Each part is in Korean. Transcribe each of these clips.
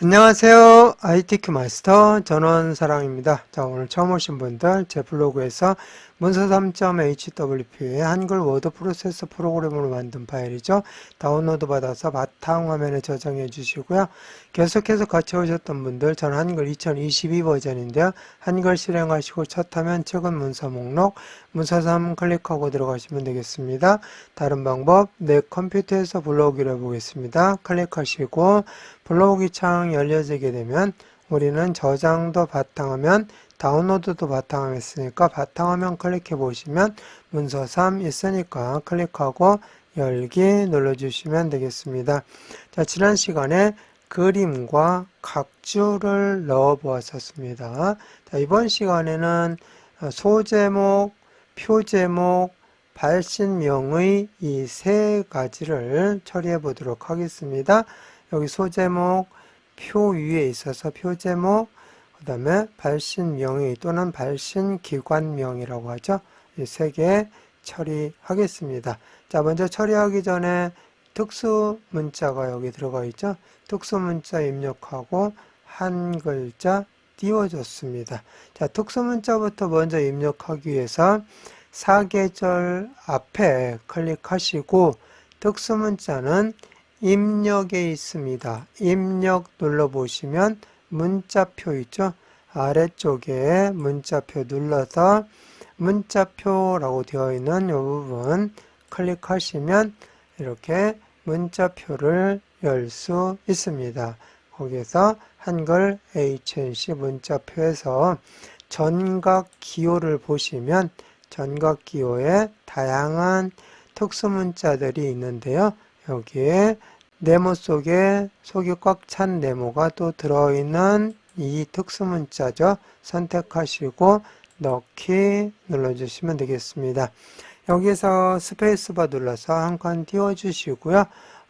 안녕하세요. ITQ 마스터 전원사랑입니다. 자, 오늘 처음 오신 분들 제 블로그에서 문서 3.hwp의 한글 워드 프로세서 프로그램으로 만든 파일이죠. 다운로드 받아서 바탕 화면에 저장해 주시고요. 계속해서 같이 오셨던 분들 저는 한글 2022 버전인데요. 한글 실행하시고 첫 화면 최근 문서 목록 문서 3 클릭하고 들어가시면 되겠습니다. 다른 방법 내 컴퓨터에서 불러오기를 해보겠습니다. 클릭하시고 불러오기 창 열려지게 되면 우리는 저장도 바탕화면 다운로드도 바탕화면 있으니까 바탕화면 클릭해 보시면 문서 3 있으니까 클릭하고 열기 눌러주시면 되겠습니다. 자, 지난 시간에 그림과 각주를 넣어 보았었습니다. 자, 이번 시간에는 소제목, 표제목, 발신명의 이 세 가지를 처리해 보도록 하겠습니다. 여기 소제목, 표 위에 있어서 표제목, 그 다음에 발신명의 또는 발신기관명이라고 하죠. 이 세 개 처리하겠습니다. 자, 먼저 처리하기 전에 특수 문자가 여기 들어가 있죠. 특수 문자 입력하고 한 글자 띄워줬습니다. 자, 특수 문자부터 먼저 입력하기 위해서 사계절 앞에 클릭하시고 특수 문자는 입력에 있습니다. 입력 눌러보시면 문자표 있죠? 아래쪽에 문자표 눌러서 문자표라고 되어 있는 이 부분 클릭하시면 이렇게 문자표를 열 수 있습니다. 거기에서 한글 HNC 문자표에서 전각 기호를 보시면 전각 기호에 다양한 특수 문자들이 있는데요. 여기에 네모 속에 속이 꽉 찬 네모가 또 들어있는 이 특수 문자죠. 선택하시고 넣기 눌러주시면 되겠습니다. 여기서 스페이스바 눌러서 한 칸 띄워주시고요.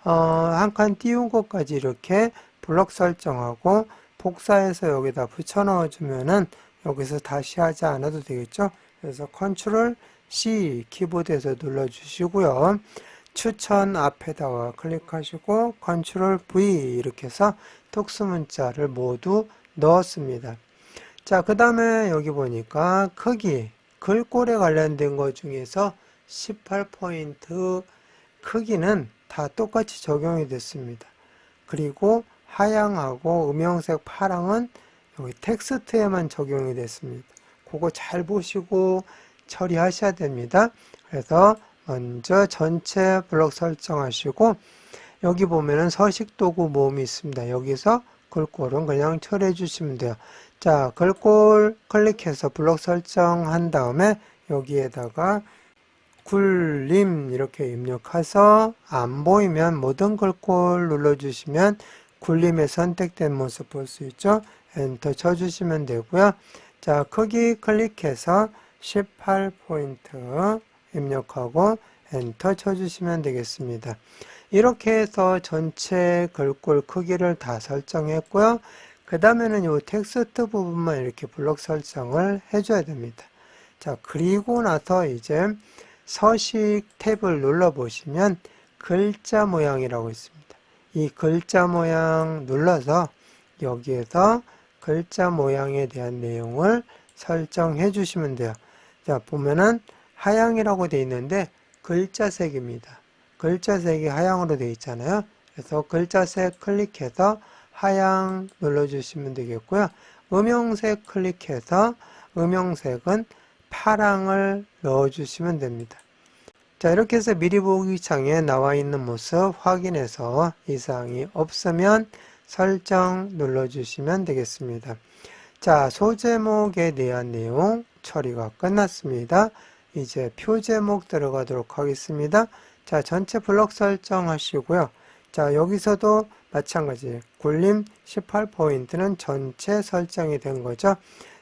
어, 한 칸 띄운 것까지 이렇게 블럭 설정하고 복사해서 여기다 붙여 넣어주면은 여기서 다시 하지 않아도 되겠죠. 그래서 컨트롤 C 키보드에서 눌러주시고요. 추천 앞에다가 클릭하시고 컨트롤 V 이렇게 해서 특수 문자를 모두 넣었습니다. 자, 그 다음에 여기 보니까 크기, 글꼴에 관련된 것 중에서 18포인트 크기는 다 똑같이 적용이 됐습니다. 그리고 하향하고 음영색 파랑은 여기 텍스트에만 적용이 됐습니다. 그거 잘 보시고 처리하셔야 됩니다. 그래서 먼저 전체 블록 설정하시고 여기 보면은 서식도구 모음이 있습니다. 여기서 글꼴은 그냥 처리해 주시면 돼요. 자, 글꼴 클릭해서 블록 설정한 다음에 여기에다가 굴림 이렇게 입력해서 안 보이면 모든 글꼴 눌러주시면 굴림에 선택된 모습 볼 수 있죠. 엔터 쳐주시면 되고요. 자, 크기 클릭해서 18포인트 입력하고 엔터 쳐주시면 되겠습니다. 이렇게 해서 전체 글꼴 크기를 다 설정했고요. 그 다음에는 이 텍스트 부분만 이렇게 블록 설정을 해줘야 됩니다. 자, 그리고 나서 이제 서식 탭을 눌러보시면 글자 모양이라고 있습니다. 이 글자 모양 눌러서 여기에서 글자 모양에 대한 내용을 설정해 주시면 돼요. 자, 보면은 하향이라고 되어 있는데 글자색입니다. 글자색이 하향으로 되어 있잖아요. 그래서 글자색 클릭해서 하향 눌러주시면 되겠고요. 음영색 클릭해서 음영색은 파랑을 넣어주시면 됩니다. 자, 이렇게 해서 미리 보기 창에 나와 있는 모습 확인해서 이상이 없으면 설정 눌러주시면 되겠습니다. 자, 소제목에 대한 내용 처리가 끝났습니다. 이제 표제목 들어가도록 하겠습니다. 자, 전체 블록 설정하시고요. 자, 여기서도 마찬가지 굴림 18포인트는 전체 설정이 된 거죠.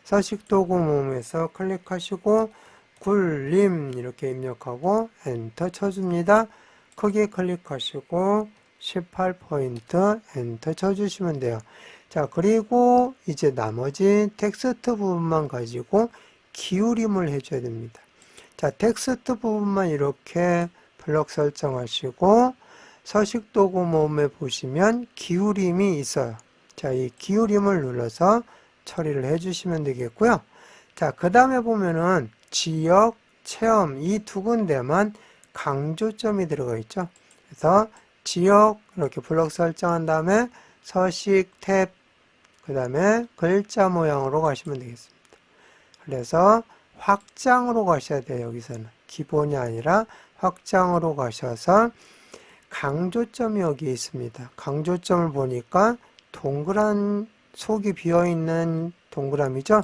서식도구 모음에서 클릭하시고 굴림 이렇게 입력하고 엔터 쳐줍니다. 크기 클릭하시고 18포인트 엔터 쳐주시면 돼요. 자, 그리고 이제 나머지 텍스트 부분만 가지고 기울임을 해줘야 됩니다. 자, 텍스트 부분만 이렇게 블럭 설정하시고 서식 도구 모음에 보시면 기울임이 있어요. 자, 이 기울임을 눌러서 처리를 해주시면 되겠고요. 자, 그 다음에 보면은 지역, 체험 이 두 군데만 강조점이 들어가 있죠. 그래서 지역 이렇게 블록 설정한 다음에 서식 탭, 그 다음에 글자 모양으로 가시면 되겠습니다. 그래서 확장으로 가셔야 돼요. 여기서는 기본이 아니라 확장으로 가셔서 강조점이 여기 있습니다. 강조점을 보니까 동그란 속이 비어있는 동그라미죠.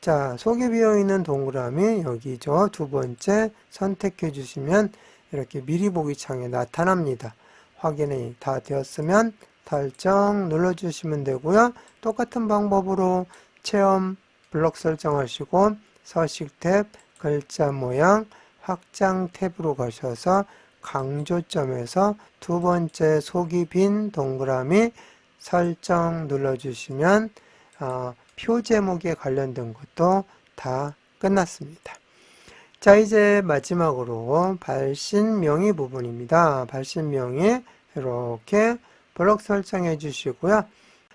자, 속이 비어있는 동그라미 여기죠. 두 번째 선택해 주시면 이렇게 미리 보기 창에 나타납니다. 확인이 다 되었으면 설정 눌러주시면 되고요. 똑같은 방법으로 체험 블록 설정하시고 서식 탭, 글자 모양, 확장 탭으로 가셔서 강조점에서 두 번째 속이 빈 동그라미 설정 눌러주시면 어, 표 제목에 관련된 것도 다 끝났습니다. 자, 이제 마지막으로 발신 명의 부분입니다. 발신 명의 이렇게 블록 설정해 주시고요.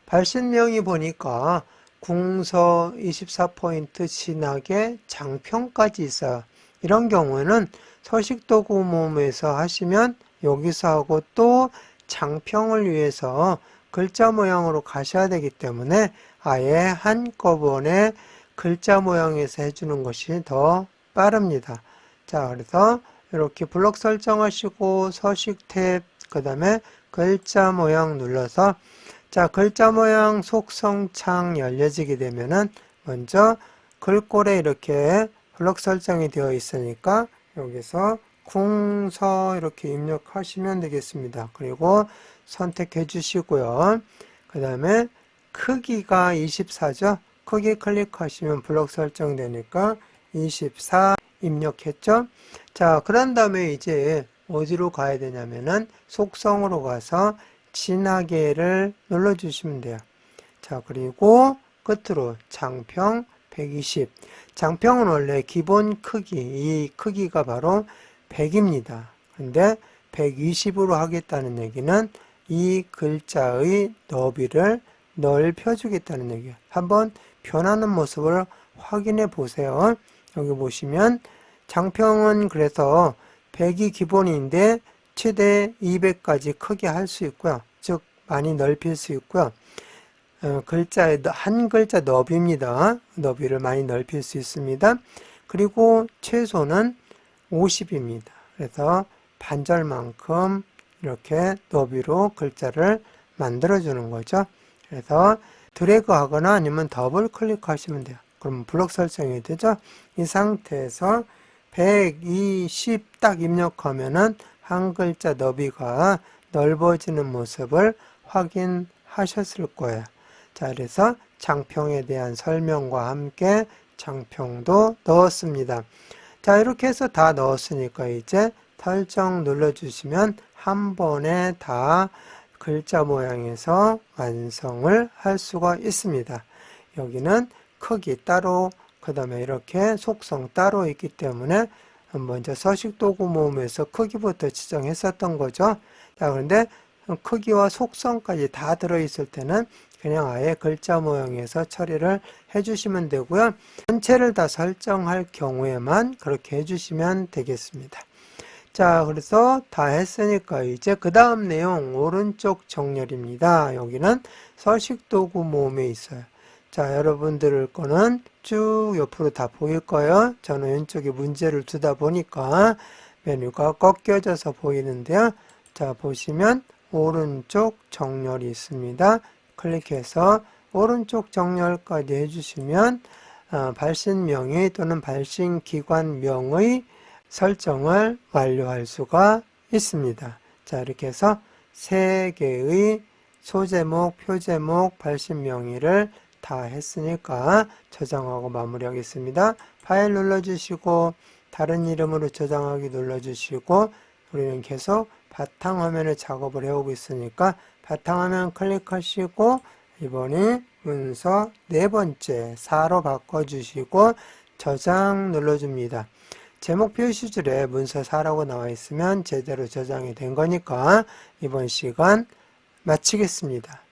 발신 명의 보니까 궁서 24포인트 진하게 장평까지 있어요. 이런 경우에는 서식도구 모음에서 하시면 여기서 하고 또 장평을 위해서 글자 모양으로 가셔야 되기 때문에 아예 한꺼번에 글자 모양에서 해주는 것이 더 빠릅니다. 자, 그래서 이렇게 블록 설정하시고 서식 탭, 그 다음에 글자 모양 눌러서 자, 글자 모양 속성 창 열려지게 되면은 먼저 글꼴에 이렇게 블록 설정이 되어 있으니까 여기서 궁서 이렇게 입력하시면 되겠습니다. 그리고 선택해 주시고요. 그 다음에 크기가 24죠. 크기 클릭하시면 블록 설정되니까 24 입력했죠. 자, 그런 다음에 이제 어디로 가야 되냐면은 속성으로 가서 진하게를 눌러주시면 돼요. 자, 그리고 끝으로 장평 120. 장평은 원래 기본 크기, 이 크기가 바로 100입니다. 근데 120으로 하겠다는 얘기는 이 글자의 너비를 넓혀주겠다는 얘기예요. 한번 변하는 모습을 확인해 보세요. 여기 보시면 장평은 그래서 100이 기본인데 최대 200까지 크게 할 수 있고요. 즉 많이 넓힐 수 있고요. 어, 글자의 한 글자 너비입니다. 너비를 많이 넓힐 수 있습니다. 그리고 최소는 50입니다. 그래서 반절만큼 이렇게 너비로 글자를 만들어 주는 거죠. 그래서 드래그 하거나 아니면 더블 클릭하시면 돼요. 그럼 블록 설정이 되죠. 이 상태에서 120 딱 입력하면은 한 글자 너비가 넓어지는 모습을 확인하셨을 거예요. 자, 그래서 장평에 대한 설명과 함께 장평도 넣었습니다. 자, 이렇게 해서 다 넣었으니까 이제 설정 눌러주시면 한 번에 다 글자 모양에서 완성을 할 수가 있습니다. 여기는 크기 따로, 그 다음에 이렇게 속성 따로 있기 때문에 먼저 서식 도구 모음에서 크기부터 지정했었던 거죠. 자, 그런데 크기와 속성까지 다 들어있을 때는 그냥 아예 글자 모양에서 처리를 해주시면 되고요. 전체를 다 설정할 경우에만 그렇게 해주시면 되겠습니다. 자, 그래서 다 했으니까 이제 그 다음 내용 오른쪽 정렬입니다. 여기는 서식 도구 모음에 있어요. 자, 여러분들 거는 쭉 옆으로 다 보일 거예요. 저는 왼쪽에 문제를 두다 보니까 메뉴가 꺾여져서 보이는데요. 자, 보시면 오른쪽 정렬이 있습니다. 클릭해서 오른쪽 정렬까지 해주시면 어, 발신명의 또는 발신기관명의 설정을 완료할 수가 있습니다. 자, 이렇게 해서 세 개의 소제목, 표제목, 발신명의를 다 했으니까 저장하고 마무리하겠습니다. 파일 눌러주시고 다른 이름으로 저장하기 눌러주시고 우리는 계속 바탕화면을 작업을 해오고 있으니까 바탕화면 클릭하시고 이번에 문서 네 번째 4로 바꿔주시고 저장 눌러줍니다. 제목 표시 줄에 문서 4라고 나와 있으면 제대로 저장이 된 거니까 이번 시간 마치겠습니다.